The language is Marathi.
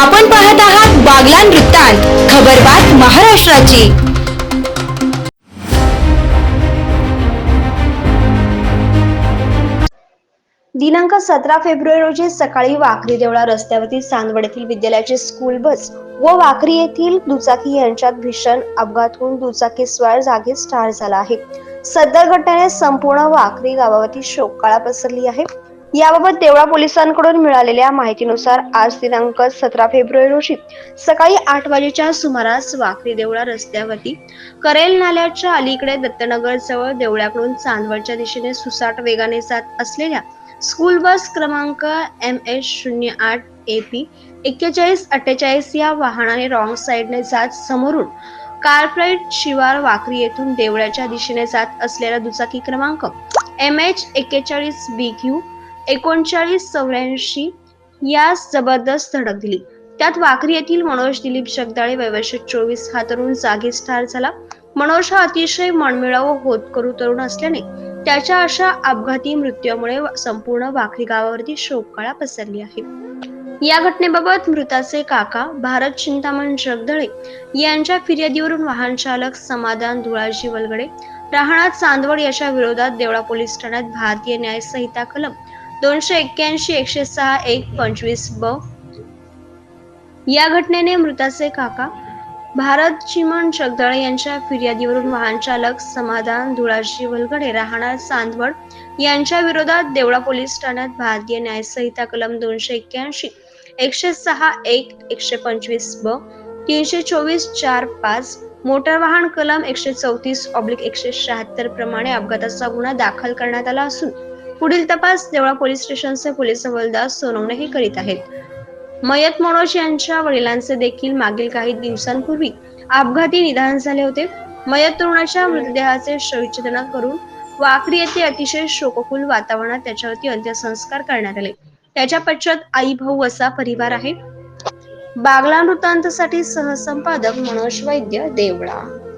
आपण पाहत आहात बागलान वृत्तांत खबरबात महाराष्ट्राची. दिनांक सतरा फेब्रुवारी रोजी सकाळी वाखरी देवळा रस्त्यावरती चांदवड येथील विद्यालयाची स्कूल बस व वाखरी येथील दुचाकी यांच्यात भीषण अपघात होऊन दुचाकीस्वार जागीच ठार झाला आहे. सदर घटनेने संपूर्ण वाखरी गावावरती शोककाळा पसरली आहे. याबाबत देवळा पोलिसांकडून मिळालेल्या माहितीनुसार आज दिनांक सतरा फेब्रुवारी रोजी सकाळी आठ वाजेच्या सुमारास वाखरी देवळा रस्त्यावरती करेल नाल्याच्या अलीकडे दत्तनगर जवळ देवळ्याकडून चांदवडच्या दिशेने सुसाट वेगाने जात असलेल्या स्कूल बस क्रमांक एम एच शून्य आठ ए पी एक्केचाळीस अठ्ठेचाळीस या वाहनाने रॉंग साईडने जात समोरून कार्पोरेट शिवार वाकरी येथून देवळ्याच्या दिशेने जात असलेला दुचाकी क्रमांक एम एच एक्केचाळीस बी क्यू एकोणचाळीस चौऱ्याऐंशी या जबरदस्त धडक दिली. त्यात वाखरी येथील मनोज दिलीप जगदाळे वयवर्ष चोवीस हा तरुण जागीच ठार झाला. मनोज हा अतिशय मनमिळाव होत करू तरुण असल्याने त्याच्या अशा अपघाती मृत्यूमुळे संपूर्ण वाखरी गावावरती शोककळा पसरली आहे. या घटनेबाबत मृताचे काका भारत चिंतामण जगदळे यांच्या फिर्यादीवरून वाहन चालक समाधान धुळाजी वलगडे राहणार चांदवड याच्या विरोधात देवळा पोलीस ठाण्यात भारतीय न्याय संहिता कलम दोनशे एक्क्याऐंशी एकशे सहा एक पंचवीस ब. या घटनेने मृताचे काका भारत चिमण जगदाळे यांच्या फिर्यादीवरून वाहन चालक समाधान धुळाशी वलगडे राहणार चांदवड यांच्या विरोधात देवळा पोलीस ठाण्यात भारतीय न्यायसंहिता कलम दोनशे एक्क्याऐंशी एकशे सहा एक एकशे पंचवीस ब तीनशे चोवीस चार पाच मोटर वाहन कलम एकशे चौतीस ऑब्लिक एकशे शहात्तर प्रमाणे अपघाताचा गुन्हा दाखल करण्यात आला असून पुढील तपास देवळा पोलीस स्टेशनचे पोलीस हवालदार सोनवणेही करीत आहेत. मयत मनोज यांच्या वडिलांचे देखील मागील काही दिवसांपूर्वी अपघाती निधन झाले होते. मयत तरुणाच्या मृतदेहाचे शविच्छेदन करून वाकरी येथे अतिशय शोककुल वातावरणात त्याच्यावरती अंत्यसंस्कार करण्यात आले. त्याच्या पश्चात आई भाऊ असा परिवार आहे. बागला वृत्तांतसाठी सहसंपादक मनोज वैद्य देवळा.